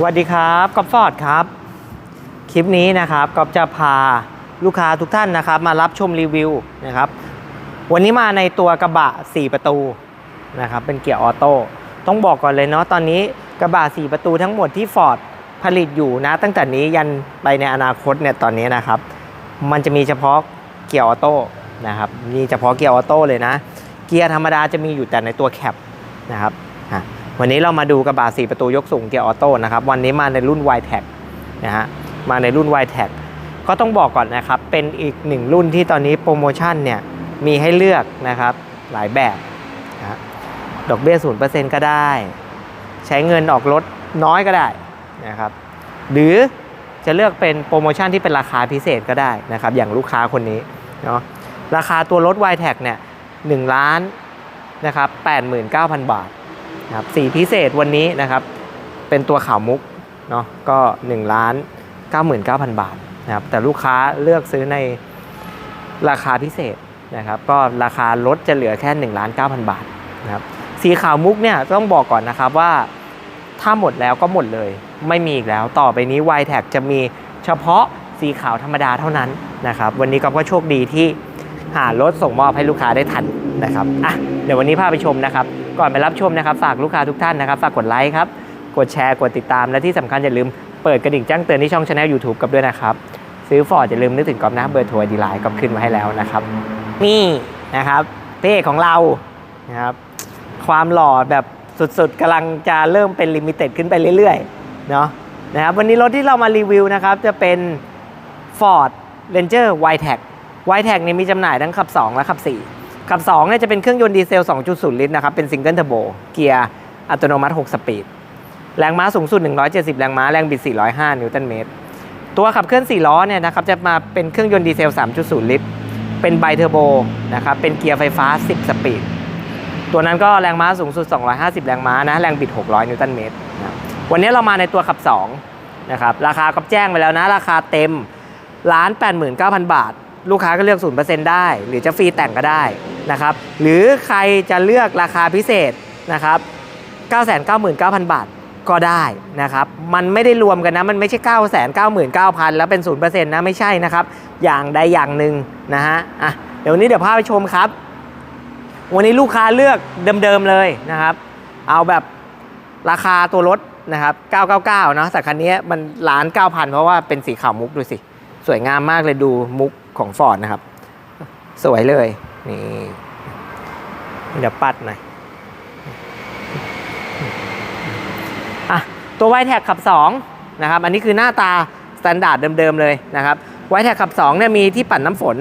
สวัสดีครับกอล์ฟฟอร์ดครับ คลิปนี้นะครับกอล์ฟจะพาลูกค้าทุกท่านนะครับ มารับชมรีวิวนะครับ วันนี้มาในตัวกระบะ 4 ประตูนะครับ เป็นเกียร์ออโต้ต้องบอกก่อนเลยเนาะตอนนี้กระบะ 4 ประตูทั้งหมดที่ Ford ผลิตอยู่นะ ตั้งแต่นี้ยันไปในอนาคตเนี่ยตอนนี้นะครับ มันจะมีเฉพาะเกียร์ออโต้นะครับมีเฉพาะเกียร์ออโต้เลยนะ เกียร์ธรรมดาจะมีอยู่แต่ในตัวแคปนะครับ วันนี้เรามาดูกระบะ4ประตูยกสูงเกียร์ออโต้นะครับ วันนี้มาในรุ่น y t e c นะฮะ มาในรุ่น y t e c ก็ต้องบอกก่อนนะครับ เป็นอีกหนึ่งรุ่นที่ตอนนี้โปรโมชั่นเนี่ยมีให้เลือกนะครับหลายแบบนะดอกเบี้ย0%ก็ได้ ใช้เงินออกรถน้อยก็ได้นะครับ หรือจะเลือกเป็นโปรโมชั่นที่เป็นราคาพิเศษก็ได้นะครับ อย่างลูกค้าคนนี้เนาะราคาตัวรถ y t e c เนี่ย1ล้านนะครับ89,000 บาท นะครับสีพิเศษวันนี้นะครับ เป็นตัวขาวมุกเนาะก็1ล้าน99,000 บาทนะครับแต่ลูกค้าเลือกซื้อในราคาพิเศษนะครับก็ราคารถจะเหลือแค่1ล้าน9,000 บาทนะครับสีขาวมุกเนี่ยต้องบอกก่อนนะครับว่าถ้าหมดแล้วก็หมดเลย ไม่มีอีกแล้วต่อไปนี้ y t a g จะมีเฉพาะสีขาวธรรมดาเท่านั้นนะครับวันนี้ก็โชคดีที่ หารถส่งมอบให้ลูกค้าได้ทันนะครับอะเดี๋ยววันนี้พาไปชมนะครับ ก่อนไปรับชมนะครับ ฝากลูกค้าทุกท่านนะครับ ฝากกดไลค์ครับ กดแชร์ กดติดตาม และที่สำคัญอย่าลืมเปิดกระดิ่งแจ้งเตือนที่ช่องช anel YouTube กับด้วยนะครับ ซื้อฟอร์ดอย่าลืมนึกถึงกอบนะเบอร์โทรดีไลน์ก็ขึ้นมาให้แล้วนะครับ นี่นะครับเพ่ของเรานะครับความหล่อแบบสุดๆกำลังจะเริ่มเป็นลิมิเต็ดขึ้นไปเรื่อยๆเนาะนะครับวันนี้รถที่เรามารีวิวนะครับจะเป็น Ford Ranger y t e c y t e c เนี่ยมีจำหน่ายทั้งขับ 2 และขับ 4 ขับ2เนี่ยจะเป็นเครื่องยนต์ดีเซล 2.0 ลิตรนะครับ เป็นซิงเกิลเทอร์โบ เกียร์อัตโนมัติ 6 สปีด แรงม้าสูงสุด 170 แรงม้า แรงบิด 405 นิวตันเมตร ตัวขับเคลื่อน 4 ล้อเนี่ยนะครับจะมาเป็นเครื่องยนต์ดีเซล 3.0 ลิตร เป็นไบเทอร์โบนะครับ เป็นเกียร์ไฟฟ้า 10 สปีด ตัวนั้นก็แรงม้าสูงสุด 250 แรงม้านะ แรงบิด 600 นิวตันเมตรนะวันนี้เรามาในตัวขับ2นะครับ ราคาก็แจ้งไปแล้วนะ ราคาเต็มล้าน89,000 บาท ลูกค้าก็เลือก 0%ได้ หรือจะฟรีแต่งก็ได้นะครับ หรือใครจะเลือกราคาพิเศษนะครับ 999,000 บาทก็ได้นะครับ มันไม่ได้รวมกันนะ มันไม่ใช่ 999,000 แล้วเป็น 0%นะ ไม่ใช่นะครับ อย่างใดอย่างหนึ่งนะฮะ อะ เดี๋ยววันนี้เดี๋ยวพาไปชมครับ วันนี้ลูกค้าเลือกเดิมๆเลยนะครับ เอาแบบราคาตัวรถนะครับ 999 เนาะแต่คันนี้มันล้าน 9,000 เพราะว่าเป็นสีขาวมุกดูสิ สวยงามมากเลยดูมุก ของฟอร์ดนะครับ สวยเลย นี่เดี๋ยวปัดหน่อยอะตัวไวแท็กขับ 2 นะครับ อันนี้คือหน้าตาสแตนดาร์ดเดิม ๆ เลยนะครับไวแท็กขับ2เนี่ยมีที่ปั่นน้ำฝน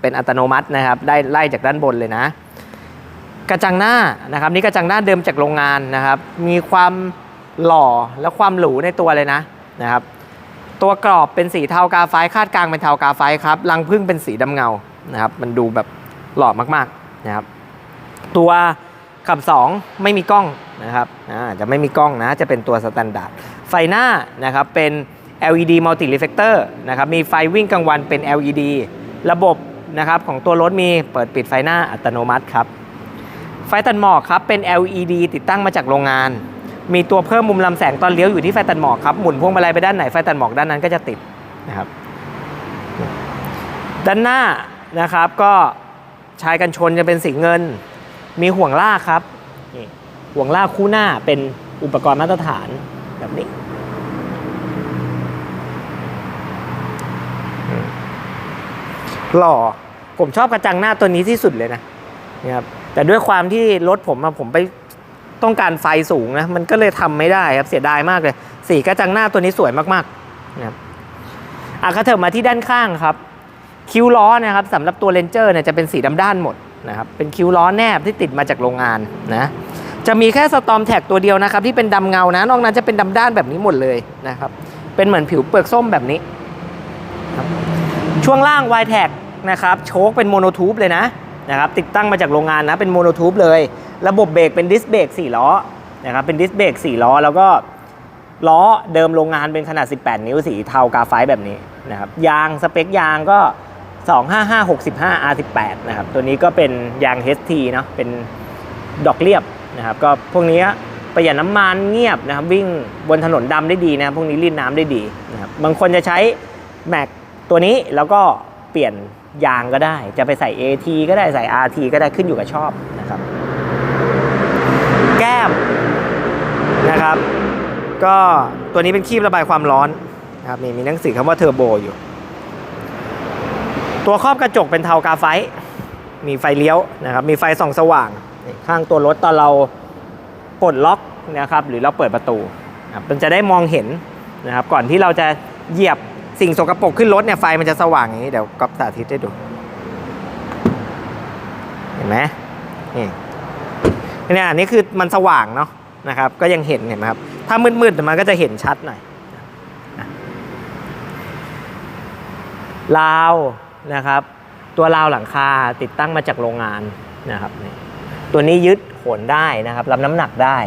เป็นอัตโนมัตินะครับ ได้ไล่จากด้านบนเลยนะ กระจังหน้านะครับ นี่กระจังหน้าเดิมจากโรงงานนะครับ มีความหล่อและความหรูในตัวเลยนะนะครับ ตัวกรอบเป็นสีเทากาไฟคาดกลางเป็นเทากาไฟครับรังพึ่งเป็นสีดำเงานะครับ มันดูแบบหล่อมากๆนะครับ ตัวขับ 2 ไม่มีกล้องนะครับอาจะไม่มีกล้องนะ จะเป็นตัวสแตนดาร์ดไฟหน้านะครับเป็น LED multi reflector นะครับ มีไฟวิ่งกลางวันเป็น LED ระบบนะครับของตัวรถมีเปิดปิดไฟหน้าอัตโนมัติครับ ไฟตัดหมอกครับเป็น LED ติดตั้งมาจากโรงงาน มีตัวเพิ่มมุมลำแสงตอนเลี้ยวอยู่ที่ไฟตัดหมอกครับ หมุนพวงมาลัยไปด้านไหนไฟตัดหมอกด้านนั้นก็จะติดนะครับ ด้านหน้านะครับก็ชายกันชนจะเป็นสีเงิน มีห่วงลากครับห่วงลากคู่หน้าเป็นอุปกรณ์มาตรฐานแบบนี้หล่อผมชอบกระจังหน้าตัวนี้ที่สุดเลยนะนะครับแต่ด้วยความที่รถผมอะผมไป ต้องการไฟสูงนะมันก็เลยทำไม่ได้ครับเสียดายมากเลย สีกระจังหน้าตัวนี้สวยมากๆนะครับอะกระเถิบมาที่ด้านข้างครับคิ้วล้อนะครับสำหรับตัวเลนเจอร์เนี่ยจะเป็นสีดำด้านหมดนะครับเป็นคิ้วล้อแนบที่ติดมาจากโรงงานนะจะมีแค่สตอมแท็กตัวเดียวนะครับที่เป็นดำเงานะนอกนั้นจะเป็นดำด้านแบบนี้หมดเลยนะครับเป็นเหมือนผิวเปลือกส้มแบบนี้ ช่วงล่าง y t a g นะครับโชคเป็นโมโนทูบเลยนะ นะครับติดตั้งมาจากโรงงานนะเป็นโมโนทูบเลย ระบบเบรกเป็นดิสเบรก4ล้อนะครับเป็นดิสเบรก4ล้อ แล้วก็ล้อเดิมโรงงานเป็นขนาด 18 นิ้วสีเทากาไฟแบบนี้นะครับยางสเปคยางก็ 25565 R18 นะครับตัวนี้ก็เป็นยาง HT เนาะเป็นดอกเรียบนะครับก็พวกนี้ประหยัดน้ำมันเงียบนะครับวิ่งบนถนนดำได้ดีนะครับพวกนี้รีดน้ำได้ดีนะครับบางคนจะใช้แม็กตัวนี้แล้วก็เปลี่ยน ยางก็ได้ จะไปใส่ AT ก็ได้ใส่ RT ก็ได้ขึ้นอยู่กับชอบนะครับ แก้มนะครับ ก็ตัวนี้เป็นคีบระบายความร้อนนะครับนี่มีหนังสือคำว่าเทอร์โบอยู่ ตัวครอบกระจกเป็นเทากาไฟ มีไฟเลี้ยวนะครับ มีไฟส่องสว่าง ข้างตัวรถตอนเราปลดล็อกนะครับ หรือเราเปิดประตูนะครับมันจะได้มองเห็นนะครับ ก่อนที่เราจะเหยียบ สิ่งสกปรกขึ้นรถเนี่ยไฟมันจะสว่างอย่างนี้เดี๋ยวก๊อฟสาธิตให้ดู เห็นไหมนี่เนี่ยอันนี้คือมันสว่างเนาะนะครับ ก็ยังเห็นเห็นไหมครับ ถ้ามืดๆมันก็จะเห็นชัดหน่อยนะราวนะครับ ตัวราวหลังคาติดตั้งมาจากโรงงานนะครับตัวนี้ยึดโหนได้นะครับรับน้ำหนักได้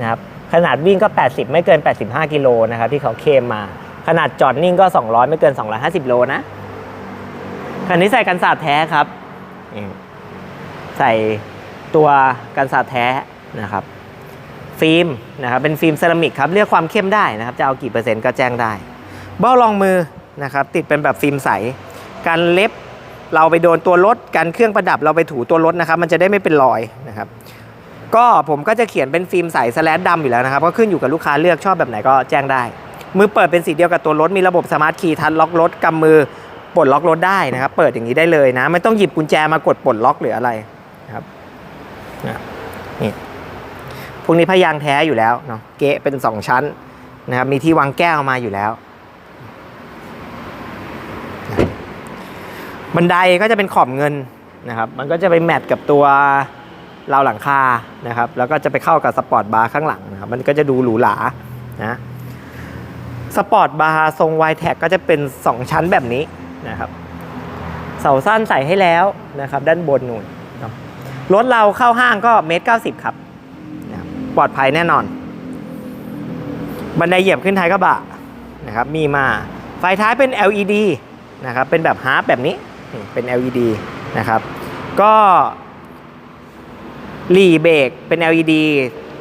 นะครับขนาดวิ่งก็ 80 ไม่เกิน 85 กิโลนะครับที่เขาเคมมา ขนาดจอดนิ่งก็ 200 ไม่เกิน 250 โลนะ คันนี้ใส่กันสาดแท้ครับ ใส่ตัวกันสาดแท้นะครับ ฟิล์มนะครับ เป็นฟิล์มเซรามิกครับ เลือกความเข้มได้นะครับ จะเอากี่เปอร์เซ็นต์ก็แจ้งได้ เบ้ารองมือนะครับ ติดเป็นแบบฟิล์มใสการเล็บเราไปโดนตัวรถการเครื่องประดับเราไปถูตัวรถนะครับ มันจะได้ไม่เป็นรอยนะครับก็ผมก็จะเขียนเป็นฟิล์มใสสแลนดำอยู่แล้วนะครับ ก็ขึ้นอยู่กับลูกค้าเลือกชอบแบบไหนก็แจ้งได้ มือเปิดเป็นสีเดียวกับตัวรถ มีระบบสมาร์ทคีย์ทัชล็อกรถกำมือปลดล็อกรถได้นะครับ เปิดอย่างนี้ได้เลยนะ ไม่ต้องหยิบกุญแจมากดปลดล็อกหรืออะไรนะครับนะนี่พวกนี้พยางแท้อยู่แล้วเนาะเกะเป็นสองชั้นนะครับ มีที่วางแก้วมาอยู่แล้วบันไดก็จะเป็นขอบเงินนะครับ มันก็จะไปแมทกับตัวราวหลังคานะครับ แล้วก็จะไปเข้ากับสปอร์ตบาร์ข้างหลังนะครับ มันก็จะดูหรูหรานะ สปอร์ตบาร์ทรงไวแท็กก็จะเป็น 2 ชั้นแบบนี้นะครับ เสาสั้นใส่ให้แล้วนะครับ ด้านบนนู่นรถเราเข้าห้างก็เมตรเก้าสิบครับ ปลอดภัยแน่นอน บันไดเหยียบขึ้นท้ายกระบะนะครับ มีมา ไฟท้ายเป็น LED นะครับ เป็นแบบฮาร์ปแบบนี้ เป็น LED นะครับ ก็หลีเบรกเป็น LED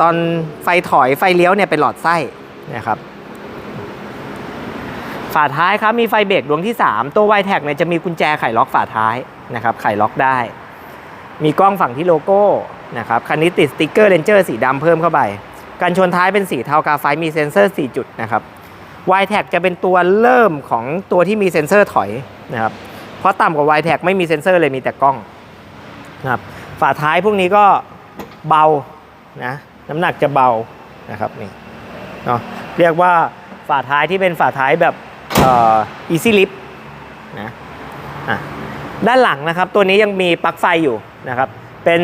ตอนไฟถอยไฟเลี้ยวเนี่ยเป็นหลอดไส้นะครับ ฝาท้ายครับมีไฟเบรกดวงที่ 3 ตัวไวแท็กเนี่ยจะมีกุญแจไขล็อกฝาท้ายนะครับไขล็อกได้ มีกล้องฝั่งที่โลโก้นะครับคันนี้ติดสติ๊กเกอร์เรนเจอร์สีดำเพิ่มเข้าไปกันชนท้ายเป็นสีเทากาไฟมีเซ็นเซอร์ 4 จุดนะครับ y t a g จะเป็นตัวเริ่มของตัวที่มีเซ็นเซอร์ถอยนะครับเพราะต่ำกว่า y t a g ไม่มีเซ็นเซอร์เลยมีแต่กล้องนะครับฝาท้ายพวกนี้ก็เบานะน้ำหนักจะเบานะครับนี่เนาะเรียกว่าฝาท้ายที่เป็นฝาท้ายแบบ อ่อ easy lift นะอะด้านหลังนะครับ ตัวนี้ยังมีปลั๊กไฟอยู่นะครับ เป็น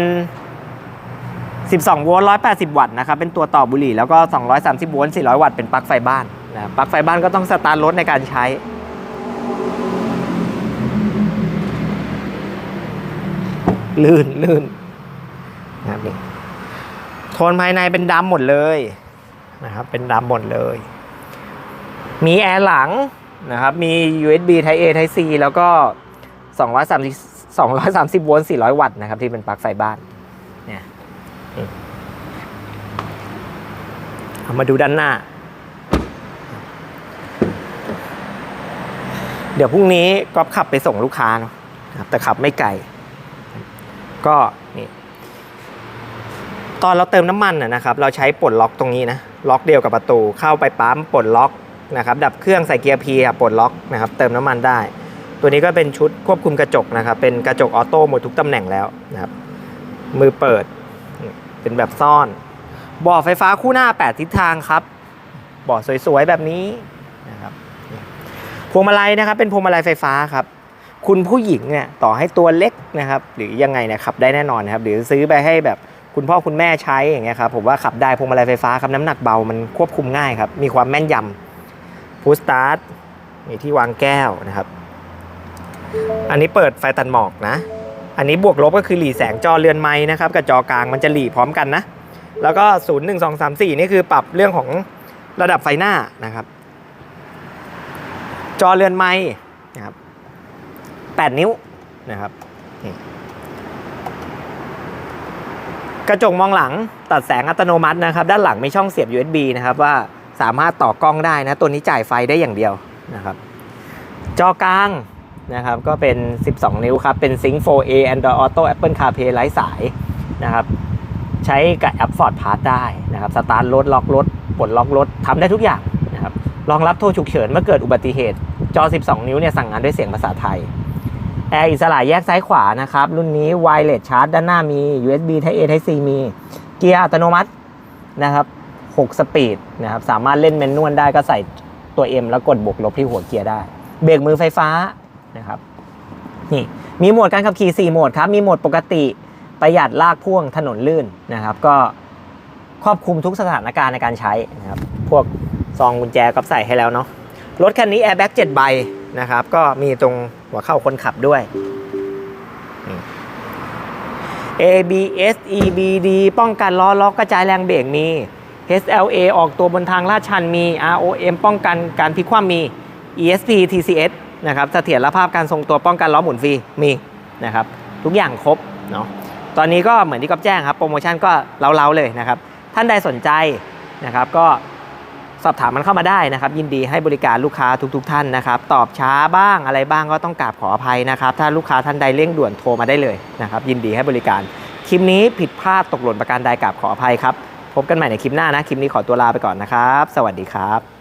12 โวลต์ 180 วัตต์นะครับ เป็นตัวต่อบุหรี่ แล้วก็ 230 โวลต์ 400 วัตต์ เป็นปลั๊กไฟบ้านนะปลั๊กไฟบ้านก็ต้องสตาร์ทรถในการใช้ลื่นลื่นนะครับนี่โทนภายในเป็นดำหมดเลยนะครับ เป็นดำหมดเลย มีแอร์หลัง นะครับ มี USB Type A Type C แล้วก็ 230 230โวลต์400 วัตต์นะครับ ที่เป็นปลั๊กไฟบ้านเนี่ยเอามาดูด้านหน้า เดี๋ยวพรุ่งนี้ก็ขับไปส่งลูกค้าเนาะครับแต่ขับไม่ไกลก็นี่ตอนเราเติมน้ำมันนะนะครับ เราใช้ปลดล็อกตรงนี้นะ ล็อกเดียวกับประตู เข้าไปปั๊มปลดล็อก นะครับดับเครื่องใส่เกียร์พีปลดล็อกนะครับเติมน้ำมันได้ ตัวนี้ก็เป็นชุดควบคุมกระจกนะครับเป็นกระจกออโต้หมดทุกตำแหน่งแล้วนะครับมือเปิดเป็นแบบซ่อนบ่อไฟฟ้าคู่หน้า 8 ทิศทางครับบ่อสวยๆแบบนี้นะครับพวงมาลัยนะครับเป็นพวงมาลัยไฟฟ้าครับคุณผู้หญิงเนี่ยต่อให้ตัวเล็กนะครับหรือยังไงเนะครับได้แน่นอนนะครับหรือซื้อไปให้แบบคุณพ่อคุณแม่ใช้อย่างเงี้ยครับผมว่าขับได้พวงมาลัยไฟฟ้าครับน้ำหนักเบามันควบคุมง่ายครับมีความแม่นยำ ฟูสตาร์ทมีที่วางแก้วนะครับ อันนี้เปิดไฟตัดหมอกนะ อันนี้บวกลบก็คือหลีแสงจอเรือนไม้นะครับกับจอกลางมันจะหลีพร้อมกันนะ แล้วก็ 0 1 2 3 4 นี่คือปรับเรื่องของระดับไฟหน้านะครับ จอเรือนไม้นะครับ8 นิ้วนะครับกระจกมองหลังตัดแสงอัตโนมัตินะครับ ด้านหลังมีช่องเสียบ USB นะครับว่า สามารถต่อกล้องได้นะ ตัวนี้จ่ายไฟได้อย่างเดียวนะครับ จอกลางนะครับ ก็เป็น 12 นิ้วครับ เป็น Sync 4A Android Auto Apple CarPlay ไร้สายนะครับ ใช้กับแอป Ford Pass ได้นะครับ สตาร์ทรถ ล็อกรถ ปลดล็อกรถทำได้ทุกอย่างนะครับ รองรับโทรฉุกเฉินเมื่อเกิดอุบัติเหตุ จอ 12 นิ้วเนี่ยสั่งงานด้วยเสียงภาษาไทยแอร์อิสระแยกซ้ายขวานะครับ รุ่นนี้ Wireless Charge ด้านหน้ามี USB Type A Type C มี เกียร์อัตโนมัตินะครับ 6 สปีดนะครับสามารถเล่นแมนนวลได้ก็ใส่ตัว M แล้วกดบวกลบที่หัวเกียร์ได้ เบรกมือไฟฟ้านะครับนี่มีโหมดการขับขี่ 4 โหมดครับ มีโหมดปกติประหยัดลากพ่วงถนนลื่นนะครับ ก็ครอบคลุมทุกสถานการณ์ในการใช้นะครับ พวกซองกุญแจก็ใส่ให้แล้วเนาะรถคันนี้แอร์แบ็ก7ใบนะครับ ก็มีตรงหัวเข้าคนขับด้วย ABS EBD ป้องกันล้อล็อกกระจายแรงเบรกมี HLA ออกตัวบนทางลาดชันมี ROM ป้องกันการพลิกคว่ำมี ESP TCS นะครับเสถียรภาพการทรงตัวป้องกันล้อหมุนฟรีมีนะครับทุกอย่างครบเนาะตอนนี้ก็เหมือนที่ก๊อฟแจ้งครับ โปรโมชั่นก็เล้าๆเลยนะครับ ท่านใดสนใจนะครับก็สอบถามมันเข้ามาได้นะครับ ยินดีให้บริการลูกค้าทุกๆท่านนะครับ ตอบช้าบ้างอะไรบ้างก็ต้องกราบขออภัยนะครับ ถ้าลูกค้าท่านใดเร่งด่วนโทรมาได้เลยนะครับ ยินดีให้บริการคลิปนี้ผิดพลาดตกหล่นประการใดกราบขออภัยครับ พบกันใหม่ในคลิปหน้านะ คลิปนี้ขอตัวลาไปก่อนนะครับ สวัสดีครับ